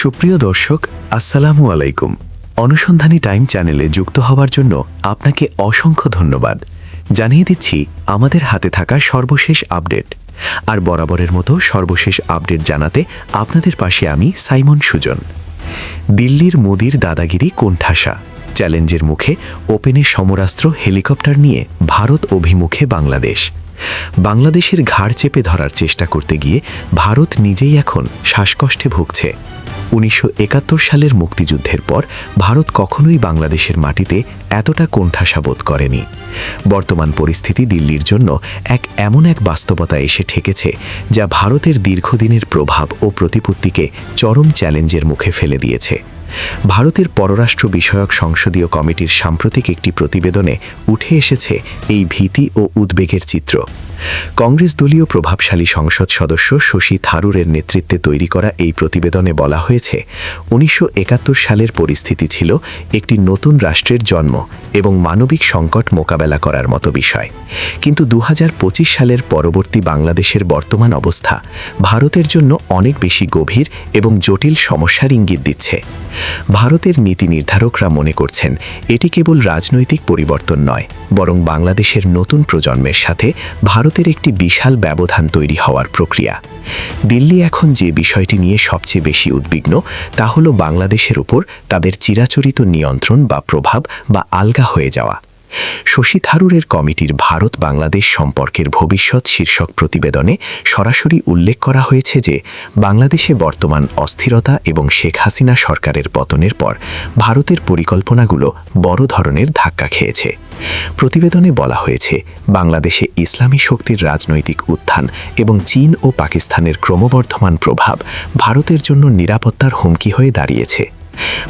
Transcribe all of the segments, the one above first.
সুপ্রিয় দর্শক, আসসালামু আলাইকুম। অনুসন্ধানী টাইম চ্যানেলে যুক্ত হওয়ার জন্য আপনাকে অসংখ্য ধন্যবাদ। জানিয়ে দিচ্ছি, আমাদের হাতে থাকা সর্বশেষ আপডেট। আর বরাবরের মতো সর্বশেষ আপডেট জানাতে আপনাদের পাশে আমি সাইমন সুজন। দিল্লির মোদির দাদাগিরি কোণঠাসা। চ্যালেঞ্জের মুখে ওপেনে সমরাস্ত্র হেলিকপ্টার নিয়ে ভারত অভিমুখে বাংলাদেশ। বাংলাদেশের ঘাড় চেপে ধরার চেষ্টা করতে গিয়ে ভারত নিজেই এখন শ্বাসকষ্টে ভুগছে। উনিশশো একাত্তর সালের মুক্তিযুদ্ধের পর ভারত কখনোই বাংলাদেশের মাটিতে এতটা কোণঠাসা বোধ করেনি। বর্তমান পরিস্থিতি দিল্লির জন্য এক এমন এক বাস্তবতা এসে ঠেকেছে যা ভারতের দীর্ঘদিনের প্রভাব ও প্রতিপত্তিকে চরম চ্যালেঞ্জের মুখে ফেলে দিয়েছে। ভারতের পররাষ্ট্র বিষয়ক সংসদীয় কমিটির সাম্প্রতিক একটি প্রতিবেদনে উঠে এসেছে এই ভীতি ও উদ্বেগের চিত্র। কংগ্রেস দলীয় প্রভাবশালী সংসদ সদস্য শশী থারুরের নেতৃত্বে তৈরি করা এই প্রতিবেদনে বলা হয়েছে, উনিশশো একাত্তর সালের পরিস্থিতি ছিল একটি নতুন রাষ্ট্রের জন্ম এবং মানবিক সংকট মোকাবেলা করার মতো বিষয়। কিন্তু দু হাজার পঁচিশ সালের পরবর্তী বাংলাদেশের বর্তমান অবস্থা ভারতের জন্য অনেক বেশি গভীর এবং জটিল সমস্যার ইঙ্গিত দিচ্ছে। ভারতের নীতি নির্ধারকরা মনে করছেন, এটি কেবল রাজনৈতিক পরিবর্তন নয়, বরং বাংলাদেশের নতুন প্রজন্মের সাথে ভারতের একটি বিশাল ব্যবধান তৈরি হওয়ার প্রক্রিয়া। দিল্লি এখন যে বিষয়টি নিয়ে সবচেয়ে বেশি উদ্বিগ্ন, তা হল বাংলাদেশের উপর তাদের চিরাচরিত নিয়ন্ত্রণ বা প্রভাব বা আলগা হয়ে যাওয়া। শশী থারুরের কমিটির ভারত বাংলাদেশ সম্পর্কের ভবিষ্যৎ শীর্ষক প্রতিবেদনে সরাসরি উল্লেখ করা হয়েছে যে, বাংলাদেশে বর্তমান অস্থিরতা এবং শেখ হাসিনা সরকারের পতনের পর ভারতের পরিকল্পনাগুলো বড় ধরনের ধাক্কা খেয়েছে। প্রতিবেদনে বলা হয়েছে, বাংলাদেশে ইসলামী শক্তির রাজনৈতিক উত্থান এবং চীন ও পাকিস্তানের ক্রমবর্ধমান প্রভাব ভারতের জন্য নিরাপত্তার হুমকি হয়ে দাঁড়িয়েছে।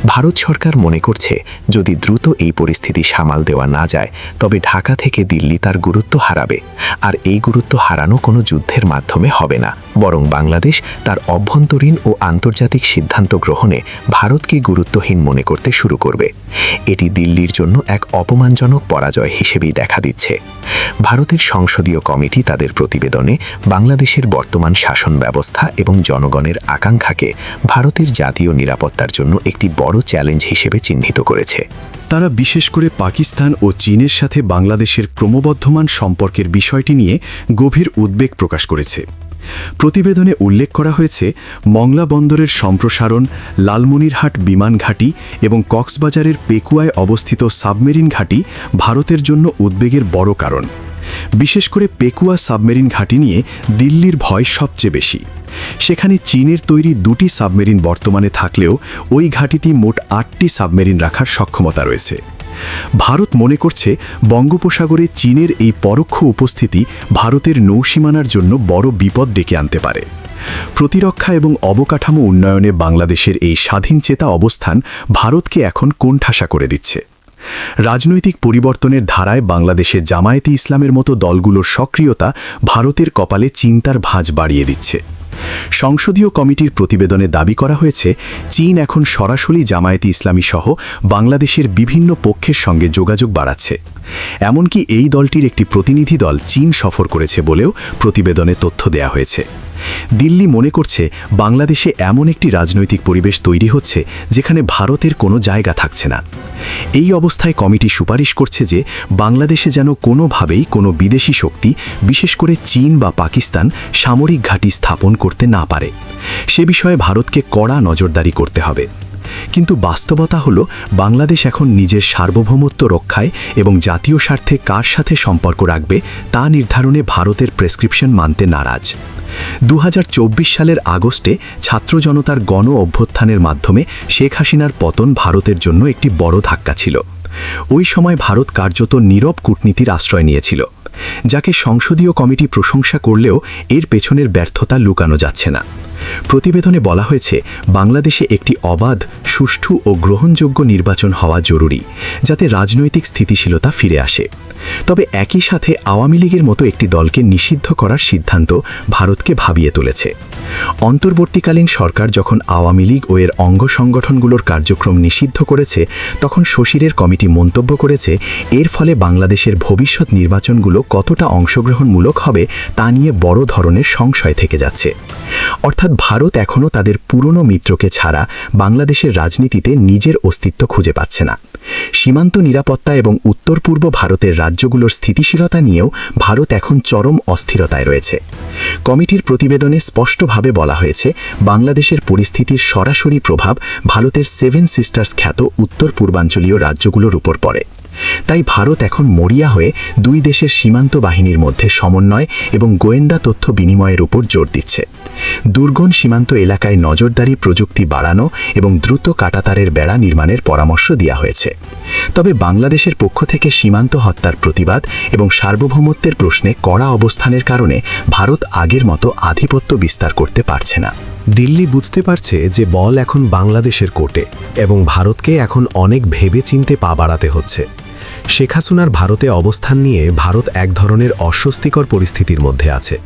ভারত সরকার মনে করছে, যদি দ্রুত এই পরিস্থিতি সামাল দেওয়া না যায়, তবে ঢাকা থেকে দিল্লি তার গুরুত্ব হারাবে। আর এই গুরুত্ব হারানো কোনো যুদ্ধের মাধ্যমে হবে না। বরং বাংলাদেশ তার অভ্যন্তরীণ ও আন্তর্জাতিক সিদ্ধান্ত গ্রহণে ভারতকে গুরুত্বহীন মনে করতে শুরু করবে। এটি দিল্লির জন্য এক অপমানজনক পরাজয় হিসেবেই দেখা দিচ্ছে। ভারতের সংসদীয় কমিটি তাদের প্রতিবেদনে বাংলাদেশের বর্তমান শাসন ব্যবস্থা এবং জনগণের আকাঙ্ক্ষাকে ভারতের জাতীয় নিরাপত্তার জন্য একটি বড় চ্যালেঞ্জ হিসেবে চিহ্নিত করেছে। তারা বিশেষ করে পাকিস্তান ও চীনের সাথে বাংলাদেশের ক্রমবর্ধমান সম্পর্কের বিষয়টি নিয়ে গভীর উদ্বেগ প্রকাশ করেছে। প্রতিবেদনে উল্লেখ করা হয়েছে, মংলা বন্দরের সম্প্রসারণ, লালমনিরহাট বিমান ঘাঁটি এবং কক্সবাজারের পেকুয়ায় অবস্থিত সাবমেরিন ঘাঁটি ভারতের জন্য উদ্বেগের বড় কারণ। বিশেষ করে পেকুয়া সাবমেরিন ঘাঁটি নিয়ে দিল্লির ভয় সবচেয়ে বেশি। সেখানে চীনের তৈরি দুটি সাবমেরিন বর্তমানে থাকলেও ওই ঘাঁটিতে মোট আটটি সাবমেরিন রাখার সক্ষমতা রয়েছে। ভারত মনে করছে বঙ্গোপসাগরে চীনের এই পরোক্ষ উপস্থিতি ভারতের নৌসীমানার জন্য বড় বিপদ ডেকে আনতে পারে। প্রতিরক্ষা এবং অবকাঠামো উন্নয়নে বাংলাদেশের এই স্বাধীন চেতা অবস্থান ভারতকে এখন কোণঠাসা করে দিচ্ছে। রাজনৈতিক পরিবর্তনের ধারায় বাংলাদেশের জামায়াতে ইসলামের মতো দলগুলোর সক্রিয়তা ভারতের কপালে চিন্তার ভাঁজ বাড়িয়ে দিচ্ছে। সংসদীয় কমিটির প্রতিবেদনে দাবি করা হয়েছে, চীন এখন সরাসরি জামায়াতি ইসলামী সহ বাংলাদেশের বিভিন্ন পক্ষের সঙ্গে যোগাযোগ বাড়াচ্ছে। এমনকি এই দলটির একটি প্রতিনিধি দল চীন সফর করেছে বলেও প্রতিবেদনে তথ্য দেয়া হয়েছে। দিল্লি মনে করছে বাংলাদেশে এমন একটি রাজনৈতিক পরিবেশ তৈরি হচ্ছে যেখানে ভারতের কোনো জায়গা থাকছে না। এই অবস্থায় কমিটি সুপারিশ করছে যে বাংলাদেশে যেন কোনোভাবেই কোনো বিদেশি শক্তি, বিশেষ করে চীন বা পাকিস্তান, সামরিক ঘাঁটি স্থাপন করতে না পারে। সে বিষয়ে ভারতকে কড়া নজরদারি করতে হবে। কিন্তু বাস্তবতা হল, বাংলাদেশ এখন নিজের সার্বভৌমত্ব রক্ষায় এবং জাতীয় স্বার্থে কার সাথে সম্পর্ক রাখবে তা নির্ধারণে ভারতের প্রেসক্রিপশন মানতে নারাজ। দু হাজার চব্বিশ সালের আগস্টে ছাত্র জনতার গণ অভ্যুত্থানের মাধ্যমে শেখ হাসিনার পতন ভারতের জন্য একটি বড় ধাক্কা ছিল। ওই সময় ভারত কার্যত নীরব কূটনীতির আশ্রয় নিয়েছিল, যাকে সংসদীয় কমিটি প্রশংসা করলেও এর পেছনের ব্যর্থতা লুকানো যাচ্ছে না। প্রতিবেদনে বলা হয়েছে, বাংলাদেশে একটি অবাধ, সুষ্ঠু ও গ্রহণযোগ্য নির্বাচন হওয়া জরুরি, যাতে রাজনৈতিক স্থিতিশীলতা ফিরে আসে। তবে একই সাথে আওয়ামী লীগের মতো একটি দলকে নিষিদ্ধ করার সিদ্ধান্ত ভারতকে ভাবিয়ে তুলেছে। অন্তর্বর্তীকালীন সরকার যখন আওয়ামী লীগ ও এর অঙ্গ সংগঠনগুলোর কার্যক্রম নিষিদ্ধ করেছে, তখন শশীরের কমিটি মন্তব্য করেছে, এর ফলে বাংলাদেশের ভবিষ্যৎ নির্বাচনগুলো কতটা অংশগ্রহণমূলক হবে তা নিয়ে বড় ধরনের সংশয় থেকে যাচ্ছে। অর্থাৎ ভারত এখনও তাদের পুরনো মিত্রকে ছাড়া বাংলাদেশের রাজনীতিতে নিজের অস্তিত্ব খুঁজে পাচ্ছে না। সীমান্ত নিরাপত্তা এবং উত্তর পূর্ব ভারতের রাজ্যগুলোর স্থিতিশীলতা নিয়েও ভারত এখন চরম অস্থিরতায় রয়েছে। কমিটির প্রতিবেদনে স্পষ্টভাবে বলা হয়েছে, বাংলাদেশের পরিস্থিতির সরাসরি প্রভাব ভারতের সেভেন সিস্টার্স খ্যাত উত্তর পূর্বাঞ্চলীয় রাজ্যগুলোর উপর পড়ে। তাই ভারত এখন মরিয়া হয়ে দুই দেশের সীমান্ত বাহিনীর মধ্যে সমন্বয় এবং গোয়েন্দা তথ্য বিনিময়ের উপর জোর দিচ্ছে। দুর্গম সীমান্ত এলাকায় নজরদারি প্রযুক্তি বাড়ানো এবং দ্রুত কাটাতারের বেড়া নির্মাণের পরামর্শ দেওয়া হয়েছে। তবে বাংলাদেশের পক্ষ থেকে সীমান্ত হত্যার প্রতিবাদ এবং সার্বভৌমত্বের প্রশ্নে কড়া অবস্থানের কারণে ভারত আগের মতো আধিপত্য বিস্তার করতে পারছে না। দিল্লি বুঝতে পারছে যে বল এখন বাংলাদেশের কোর্টে এবং ভারতকে এখন অনেক ভেবে চিনতে পা বাড়াতে হচ্ছে। শেখ হাসিনার ভারতে অবস্থান নিয়ে ভারত এক ধরনের অস্বস্তিকর পরিস্থিতির মধ্যে আছে।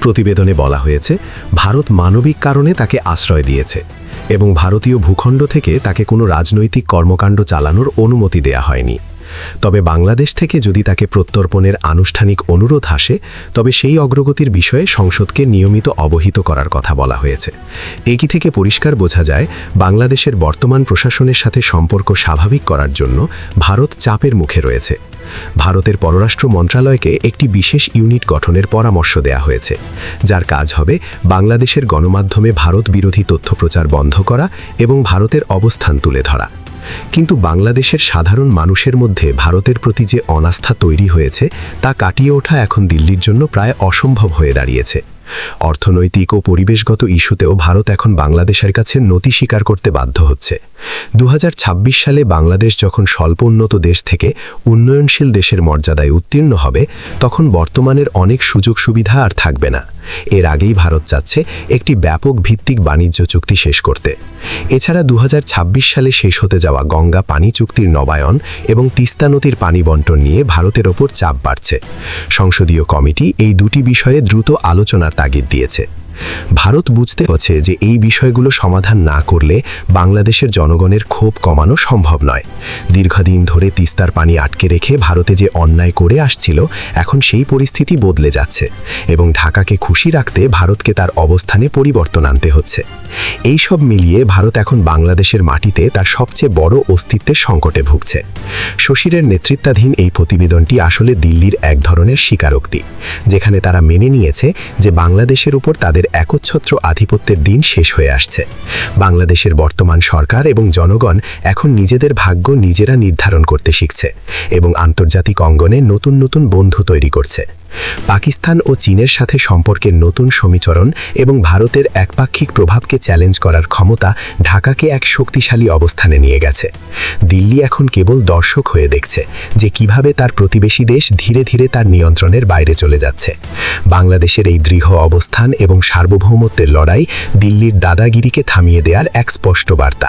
প্রতিবেদনে বলা হয়েছে, ভারত মানবিক কারণে তাকে আশ্রয় দিয়েছে। এবং ভারতীয় ভূখণ্ড থেকে তাকে কোনো রাজনৈতিক কর্মকাণ্ড চালানোর অনুমতি দেয়া হয়নি। তবে বাংলাদেশ থেকে যদি তাকে প্রত্যর্পণের আনুষ্ঠানিক অনুরোধ আসে, তবে সেই অগ্রগতির বিষয়ে সংসদকে নিয়মিত অবহিত করার কথা বলা হয়েছে। একই থেকে পরিষ্কার বোঝা যায়, বাংলাদেশের বর্তমান প্রশাসনের সাথে সম্পর্ক স্বাভাবিক করার জন্য ভারত চাপের মুখে রয়েছে। ভারতের পররাষ্ট্র মন্ত্রণালয়কে একটি বিশেষ ইউনিট গঠনের পরামর্শ দেয়া হয়েছে। যার কাজ হবে বাংলাদেশের গণমাধ্যমে ভারত বিরোধী তথ্য প্রচার বন্ধ করা এবং ভারতের অবস্থান তুলে ধরা। কিন্তু বাংলাদেশের সাধারণ মানুষের মধ্যে ভারতের প্রতি যে অনাস্থা তৈরি হয়েছে, তা কাটিয়ে ওঠা এখন দিল্লির জন্য প্রায় অসম্ভব হয়ে দাঁড়িয়েছে। অর্থনৈতিক ও পরিবেশগত ইস্যুতেও ভারত এখন বাংলাদেশের কাছে নতি স্বীকার করতে বাধ্য হচ্ছে। দু হাজার ছাব্বিশ সালে বাংলাদেশ যখন স্বল্প উন্নত দেশ থেকে উন্নয়নশীল দেশের মর্যাদায় উত্তীর্ণ হবে, তখন বর্তমানের অনেক সুযোগ সুবিধা আর থাকবে না। এর আগেই ভারত চাচ্ছে একটি ব্যাপক ভিত্তিক বাণিজ্য চুক্তি শেষ করতে। এছাড়া দু হাজার ছাব্বিশ সালে শেষ হতে যাওয়া গঙ্গা পানি চুক্তির নবায়ন এবং তিস্তা নদীর পানি বন্টন নিয়ে ভারতের ওপর চাপ বাড়ছে। সংসদীয় কমিটি এই দুটি বিষয়ে দ্রুত আলোচনার তাগিদ দিয়েছে। ভারত বুঝতে হচ্ছে যে এই বিষয়গুলো সমাধান না করলে বাংলাদেশের জনগণের ক্ষোভ কমানো সম্ভব নয়। দীর্ঘদিন ধরে তিস্তার পানি আটকে রেখে ভারতে যে অন্যায় করে আসছিল, এখন সেই পরিস্থিতি বদলে যাচ্ছে এবং ঢাকাকে খুশি রাখতে ভারতকে তার অবস্থানে পরিবর্তন আনতে হচ্ছে। এই সব মিলিয়ে ভারত এখন বাংলাদেশের মাটিতে তার সবচেয়ে বড় অস্তিত্বের সংকটে ভুগছে। শশীরের নেতৃত্বাধীন এই প্রতিবেদনটি আসলে দিল্লির এক ধরনের স্বীকারোক্তি, যেখানে তারা মেনে নিয়েছে যে বাংলাদেশের উপর তাদের একচ্ছত্র আধিপত্যের দিন শেষ হয়ে আসছে। বাংলাদেশের বর্তমান সরকার এবং জনগণ এখন নিজেদের ভাগ্য নিজেরা নির্ধারণ করতে শিখছে এবং আন্তর্জাতিক অঙ্গনে নতুন নতুন বন্ধু তৈরি করছে। পাকিস্তান ও চীনের সাথে সম্পর্কের নতুন সমীচরণ এবং ভারতের একপাক্ষিক প্রভাবকে চ্যালেঞ্জ করার ক্ষমতা ঢাকাকে এক শক্তিশালী অবস্থানে নিয়ে গেছে। দিল্লি এখন কেবল দর্শক হয়ে দেখছে যে কীভাবে তার প্রতিবেশী দেশ ধীরে ধীরে তার নিয়ন্ত্রণের বাইরে চলে যাচ্ছে। বাংলাদেশের এই দৃঢ় অবস্থান এবং সার্বভৌমত্বের লড়াই দিল্লির দাদাগিরিকে থামিয়ে দেওয়ার এক স্পষ্ট বার্তা।